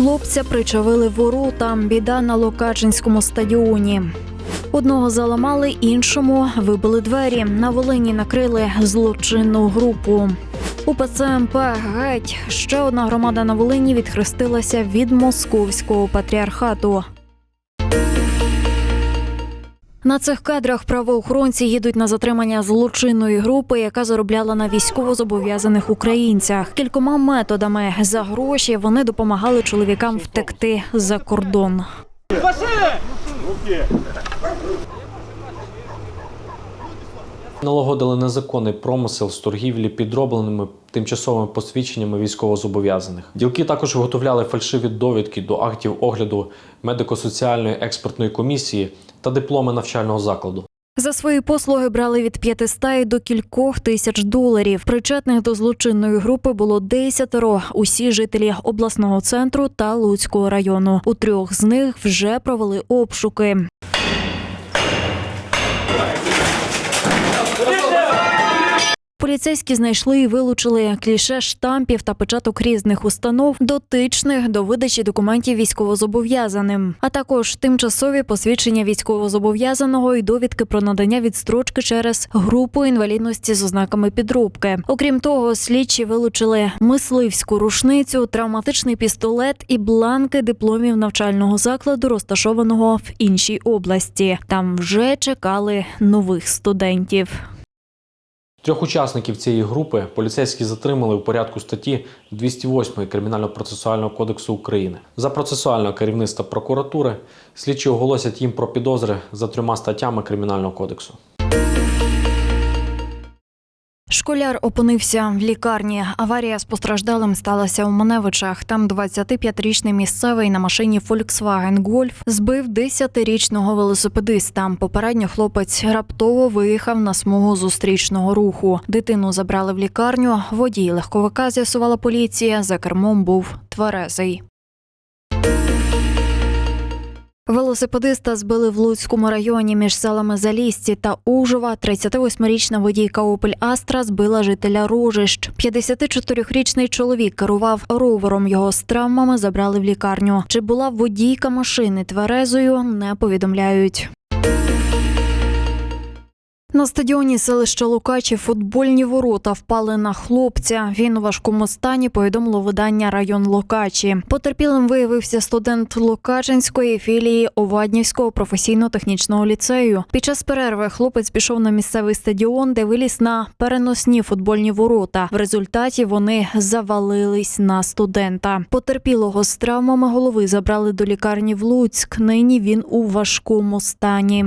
Хлопця причавили ворота. Біда на Локачинському стадіоні. Одного заламали, іншому вибили двері. На Волині накрили злочинну групу. У ПЦМП геть. Ще одна громада на Волині відхрестилася від московського патріархату. На цих кадрах правоохоронці їдуть на затримання злочинної групи, яка заробляла на військовозобов'язаних українцях. Кількома методами за гроші вони допомагали чоловікам втекти за кордон. Налагодили незаконний промисел з торгівлі підробленими тимчасовими посвідченнями військовозобов'язаних. Ділки також виготовляли фальшиві довідки до актів огляду медико-соціальної експертної комісії та дипломи навчального закладу. За свої послуги брали від 500 і до кількох тисяч доларів. Причетних до злочинної групи було десятеро. Усі жителі обласного центру та Луцького району. У трьох з них вже провели обшуки. Поліцейські знайшли і вилучили кліше штампів та печаток різних установ, дотичних до видачі документів військовозобов'язаним, а також тимчасові посвідчення військовозобов'язаного і довідки про надання відстрочки через групу інвалідності з ознаками підробки. Окрім того, слідчі вилучили мисливську рушницю, травматичний пістолет і бланки дипломів навчального закладу, розташованого в іншій області. Там вже чекали нових студентів. Трьох учасників цієї групи поліцейські затримали у порядку статті 208 Кримінально-процесуального кодексу України. За процесуального керівництва прокуратури слідчі оголосять їм про підозри за трьома статтями Кримінального кодексу. Школяр опинився в лікарні. Аварія з постраждалим сталася у Маневичах. Там 25-річний місцевий на машині Volkswagen Golf збив 10-річного велосипедиста. Попередньо хлопець раптово виїхав на смугу зустрічного руху. Дитину забрали в лікарню. Водій легковика з'ясувала поліція. За кермом був тверезий. Велосипедиста збили в Луцькому районі між селами Залісці та Ужова. 38-річна водійка Опель Астра збила жителя Рожищ. 54-річний чоловік керував ровером. Його з травмами забрали в лікарню. Чи була водійка машини тверезою, не повідомляють. На стадіоні селища Лукачі футбольні ворота впали на хлопця. Він у важкому стані повідомило видання район Лукачі. Потерпілим виявився студент Лукачинської філії Оваднівського професійно-технічного ліцею. Під час перерви хлопець пішов на місцевий стадіон, де виліз на переносні футбольні ворота. В результаті вони завалились на студента. Потерпілого з травмами голови забрали до лікарні в Луцьк. Нині він у важкому стані.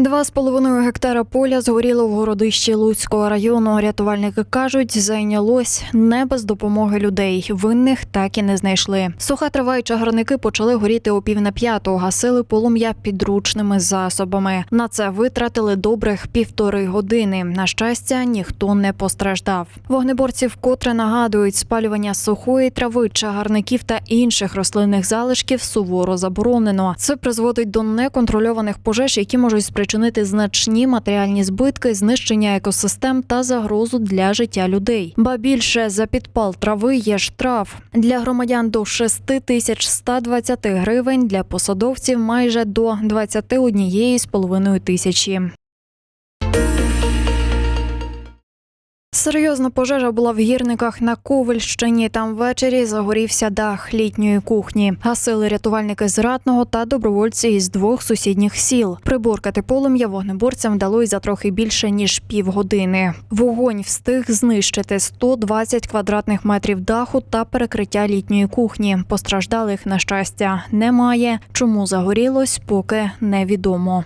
Два з половиною гектара поля згоріло в городищі Луцького району. Рятувальники кажуть, зайнялось не без допомоги людей. Винних так і не знайшли. Суха трава і чагарники почали горіти о пів на п'яту, гасили полум'я підручними засобами. На це витратили добрих півтори години. На щастя, ніхто не постраждав. Вогнеборці вкотре нагадують, спалювання сухої трави, чагарників та інших рослинних залишків суворо заборонено. Це призводить до неконтрольованих пожеж, які можуть спричинити значні матеріальні збитки, знищення екосистем та загрозу для життя людей. Ба більше за підпал трави є штраф для громадян до 6 тисяч 120 гривень, для посадовців майже до 21 з половиною тисячі. Серйозна пожежа була в гірниках на Ковельщині. Там ввечері загорівся дах літньої кухні. Гасили рятувальники з Ратного та добровольці із двох сусідніх сіл. Приборкати полум'я вогнеборцям вдалося за трохи більше ніж півгодини. Вогонь встиг знищити 120 квадратних метрів даху та перекриття літньої кухні. Постраждалих на щастя немає. Чому загорілось, поки невідомо.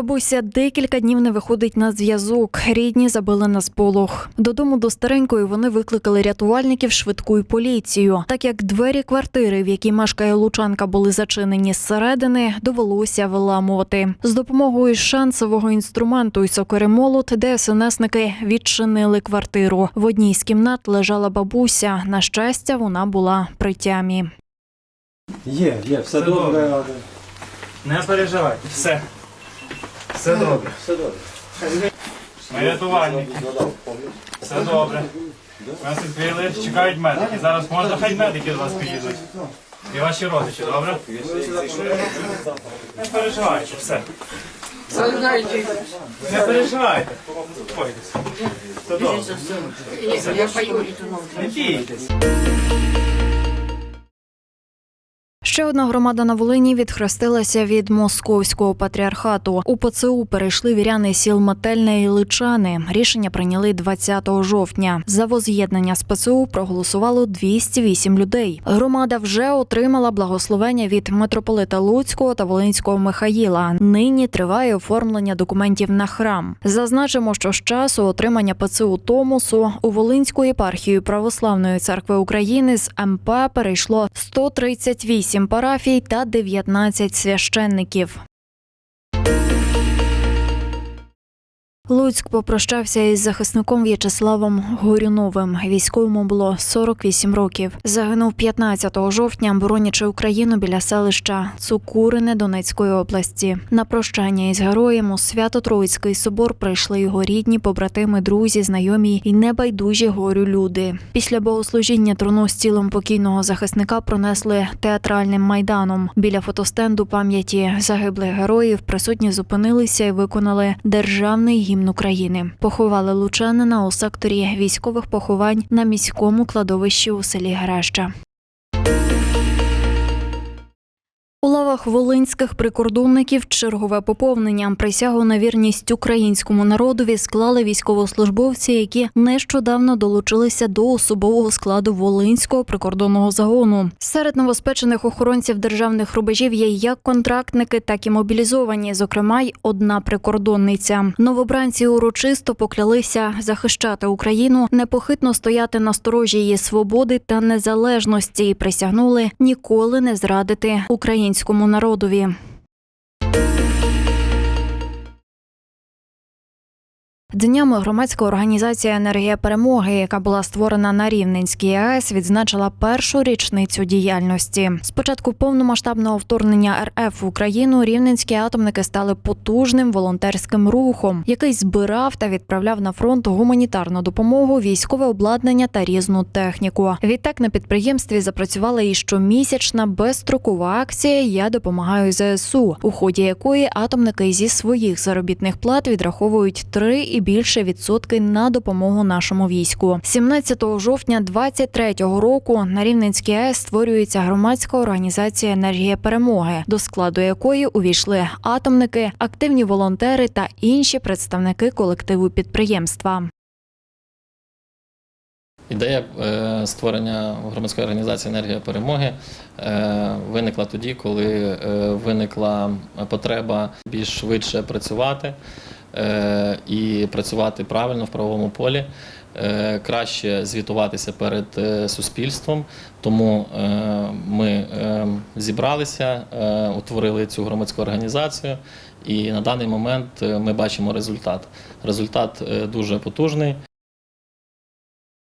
Бабуся декілька днів не виходить на зв'язок. Рідні забили на сполох. Додому до старенької вони викликали рятувальників, швидку і поліцію. Так як двері квартири, в якій мешкає лучанка, були зачинені зсередини, довелося виламувати. З допомогою шансового інструменту і сокири-молот ДСНСники відчинили квартиру. В одній з кімнат лежала бабуся. На щастя, вона була при тямі. Є, є, все Все добре. добре. Не переживайте, все. Все добре. Все добре. Ми рятувальники. Все добре. Нас відкрили, чекають медики. Зараз можна хай медики до вас приїдуть. І ваші родичі, добре? Не переживайте, все. Не переживайте. Все добре. Не бійтесь. Ще одна громада на Волині відхрестилася від московського патріархату. У ПЦУ перейшли віряни сіл Мательне і Личани. Рішення прийняли 20 жовтня. За воз'єднання з ПЦУ проголосувало 208 людей. Громада вже отримала благословення від митрополита Луцького та Волинського Михаїла. Нині триває оформлення документів на храм. Зазначимо, що з часу отримання ПЦУ Томосу у Волинську єпархію Православної церкви України з МП перейшло 138 парафій та 19 священників. Луцьк попрощався із захисником В'ячеславом Горюновим. Військовому було 48 років. Загинув 15 жовтня, боронячи Україну біля селища Цукурине Донецької області. На прощання із героєм у Свято-Троїцький собор прийшли його рідні, побратими, друзі, знайомі і небайдужі горю люди. Після богослужіння труну з тілом покійного захисника пронесли театральним майданом. Біля фотостенду пам'яті загиблих героїв присутні зупинилися і виконали державний гімн України. Поховали лучанина у секторі військових поховань на міському кладовищі у селі Греща. У лавах волинських прикордонників чергове поповнення присягу на вірність українському народові склали військовослужбовці, які нещодавно долучилися до особового складу волинського прикордонного загону. Серед новоспечених охоронців державних рубежів є як контрактники, так і мобілізовані. Зокрема, й одна прикордонниця. Новобранці урочисто поклялися захищати Україну, непохитно стояти на сторожі її свободи та незалежності і присягнули ніколи не зрадити українському народові. Днями громадська організація Енергія перемоги, яка була створена на Рівненській АЕС, відзначила першу річницю діяльності. З початку повномасштабного вторгнення РФ в Україну рівненські атомники стали потужним волонтерським рухом, який збирав та відправляв на фронт гуманітарну допомогу, військове обладнання та різну техніку. Відтак на підприємстві запрацювала і щомісячна безстрокова акція Я допомагаю ЗСУ, у ході якої атомники зі своїх заробітних плат відраховують 3 більше відсотки на допомогу нашому війську. 17 жовтня 23-го року на Рівненській АЕС створюється громадська організація Енергія перемоги, до складу якої увійшли атомники, активні волонтери та інші представники колективу підприємства. Ідея е, створення громадської організації Енергія перемоги е, виникла тоді, коли е, виникла потреба більш швидше працювати і працювати правильно в правовому полі, е, краще звітуватися перед е, суспільством. Тому е, ми е, зібралися, е, утворили цю громадську організацію, і на даний момент е, ми бачимо результат. Результат е, дуже потужний.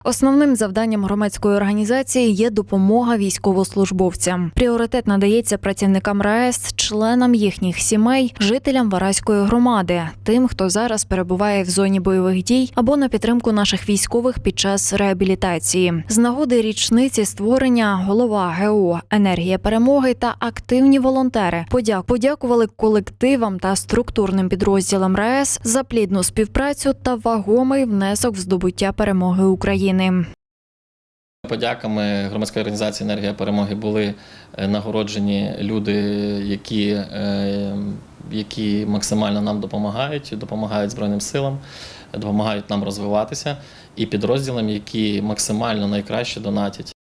Основним завданням громадської організації є допомога військовослужбовцям. Пріоритет надається працівникам РАЕС, членам їхніх сімей, жителям Вараської громади, тим, хто зараз перебуває в зоні бойових дій або на підтримку наших військових під час реабілітації. З нагоди річниці створення голова ГО Енергія перемоги та активні волонтери подяк подякували колективам та структурним підрозділам РАЕС за плідну співпрацю та вагомий внесок в здобуття перемоги України. Подяками громадської організації Енергія перемоги були е, нагороджені люди, які, е, які максимально нам допомагають, допомагають Збройним силам, допомагають нам розвиватися, і підрозділам, які максимально найкраще донатять.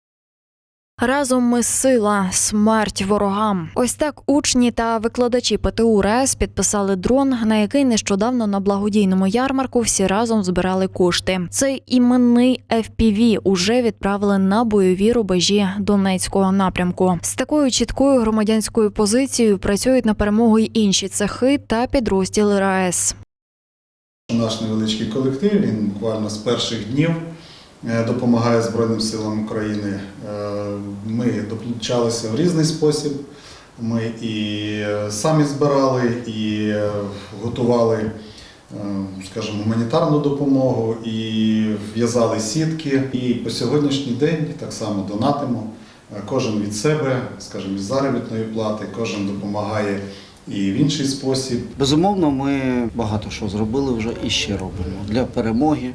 Разом ми сила, смерть ворогам. Ось так учні та викладачі ПТУ РЕС підписали дрон, на який нещодавно на благодійному ярмарку всі разом збирали кошти. Цей іменний FPV уже відправили на бойові рубежі Донецького напрямку. З такою чіткою громадянською позицією працюють на перемогу й інші цехи та підрозділи РАЕС. Наш невеличкий колектив, він буквально з перших днів допомагає Збройним силам України. Е, Ми долучалися в різний спосіб. Ми і е, самі збирали, і е, готували скажімо, гуманітарну допомогу і в'язали сітки. І по сьогоднішній день так само донатимо. Е, Кожен від себе, скажімо, із заробітної плати, кожен допомагає і в інший спосіб. Безумовно, ми багато що зробили вже і ще робимо для перемоги.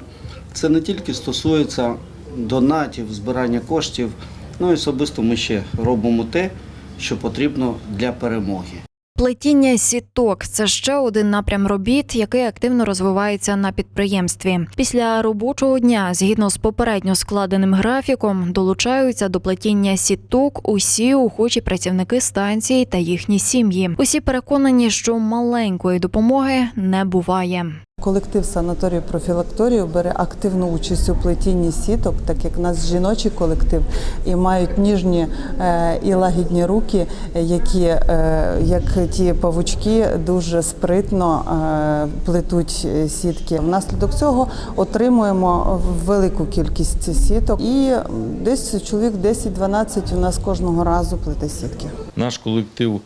Це не тільки стосується донатів, збирання коштів. Ну і особисто ми ще робимо те, що потрібно для перемоги. Плетіння сіток це ще один напрям робіт, який активно розвивається на підприємстві. Після робочого дня, згідно з попередньо складеним графіком, долучаються до плетіння сіток усі охочі працівники станції та їхні сім'ї. Усі переконані, що маленької допомоги не буває. Колектив санаторію профілакторію бере активну участь у плетінні сіток, так як в нас жіночий колектив і мають ніжні е, і лагідні руки, які, е, як ті павучки, дуже спритно е, плетуть сітки. Внаслідок цього отримуємо велику кількість сіток, і десь чоловік 10-12 у нас кожного разу плете сітки. Наш колектив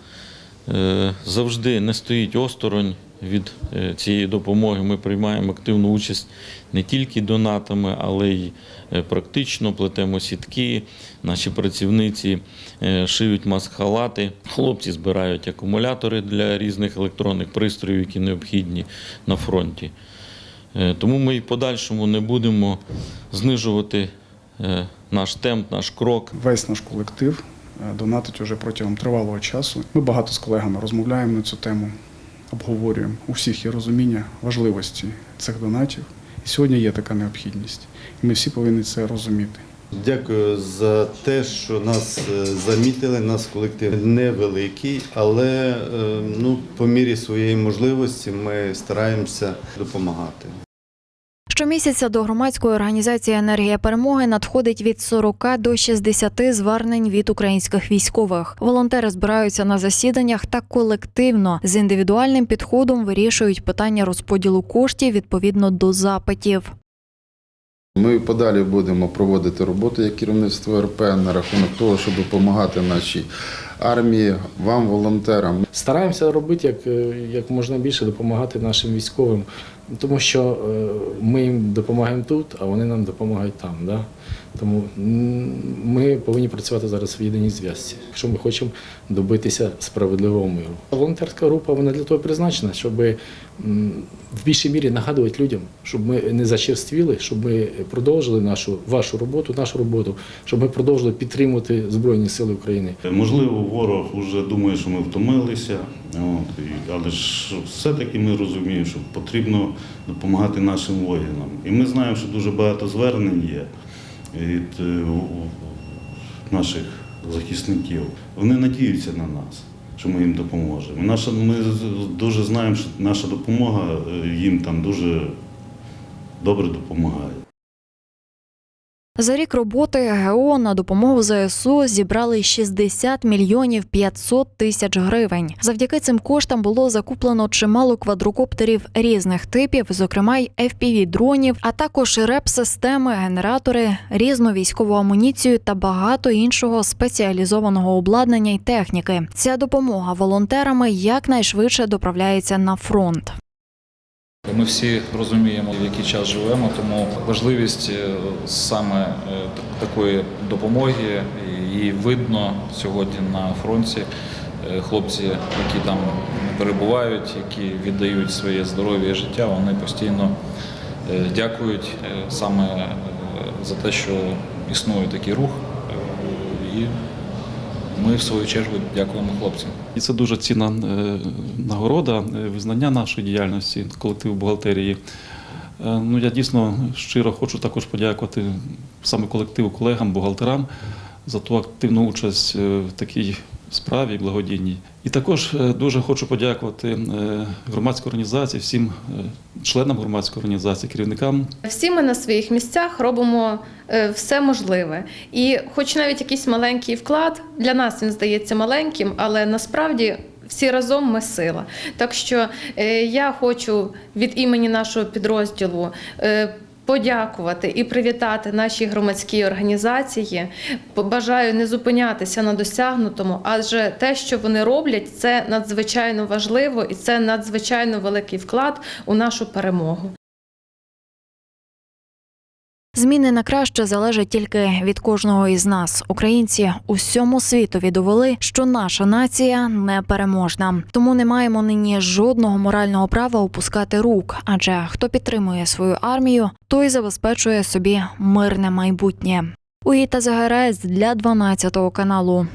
завжди не стоїть осторонь від е, цієї допомоги. Ми приймаємо активну участь не тільки донатами, але й е, практично плетемо сітки. Наші працівниці е, шиють маск-халати. Хлопці збирають акумулятори для різних електронних пристроїв, які необхідні на фронті. Тому ми і подальшому не будемо знижувати наш темп, наш крок. Весь наш колектив донатить уже протягом тривалого часу. Ми багато з колегами розмовляємо на цю тему, обговорюємо. У всіх є розуміння важливості цих донатів. І сьогодні є така необхідність. І ми всі повинні це розуміти. Дякую за те, що нас е, замітили. Нас колектив невеликий, але е, ну, по мірі своєї можливості ми стараємося допомагати. Щомісяця до громадської організації Енергія перемоги надходить від 40 до 60 звернень від українських військових. Волонтери збираються на засіданнях та колективно з індивідуальним підходом вирішують питання розподілу коштів відповідно до запитів. Ми подалі будемо проводити роботу як керівництво РП на рахунок того, щоб допомагати нашій армії, вам, волонтерам. Стараємося робити як, е, як можна більше допомагати нашим військовим, тому що е, ми їм допомагаємо тут, а вони нам допомагають там. Да? Тому ми повинні працювати зараз в єдиній зв'язці, якщо ми хочемо добитися справедливого миру. Волонтерська група вона для того призначена, щоб в більшій мірі нагадувати людям, щоб ми не зачерствіли, щоб ми продовжили нашу вашу роботу, нашу роботу, щоб ми продовжили підтримувати Збройні Сили України. Можливо, ворог вже думає, що ми втомилися, але ж все-таки ми розуміємо, що потрібно допомагати нашим воїнам. І ми знаємо, що дуже багато звернень є від е, наших захисників. Вони надіються на нас, що ми їм допоможемо. Наша, ми дуже знаємо, що наша допомога е, їм там дуже добре допомагає. За рік роботи ГО на допомогу ЗСУ зібрали 60 мільйонів 500 тисяч гривень. Завдяки цим коштам було закуплено чимало квадрокоптерів різних типів, зокрема й FPV-дронів, а також реп-системи, генератори, різну військову амуніцію та багато іншого спеціалізованого обладнання й техніки. Ця допомога волонтерами якнайшвидше доправляється на фронт. Ми всі розуміємо, в який час живемо, тому важливість е, саме е, такої допомоги її видно сьогодні на фронті. Е, Хлопці, які там перебувають, які віддають своє здоров'я і життя, вони постійно дякують саме за те, що існує такий рух. І ми, в свою чергу, дякуємо хлопцям. І це дуже цінна е, нагорода, е, визнання нашої діяльності колективу бухгалтерії. Е, Ну, я дійсно щиро хочу також подякувати саме колективу, колегам, бухгалтерам за ту активну участь в такій справі благодійній. І також е, дуже хочу подякувати е, громадській організації, всім е, членам громадської організації, керівникам Всі ми на своїх місцях робимо все можливе. І хоч навіть якийсь маленький вклад, для нас він здається маленьким, але насправді всі разом ми сила. Так що я хочу від імені нашого підрозділу. Подякувати і привітати наші громадські організації. Бажаю не зупинятися на досягнутому, адже те, що вони роблять, це надзвичайно важливо і це надзвичайно великий вклад у нашу перемогу. Зміни на краще залежать тільки від кожного із нас. Українці усьому світові довели, що наша нація не переможна. Тому не маємо нині жодного морального права опускати рук. Адже хто підтримує свою армію, той забезпечує собі мирне майбутнє. Уїта Загарець для 12 каналу.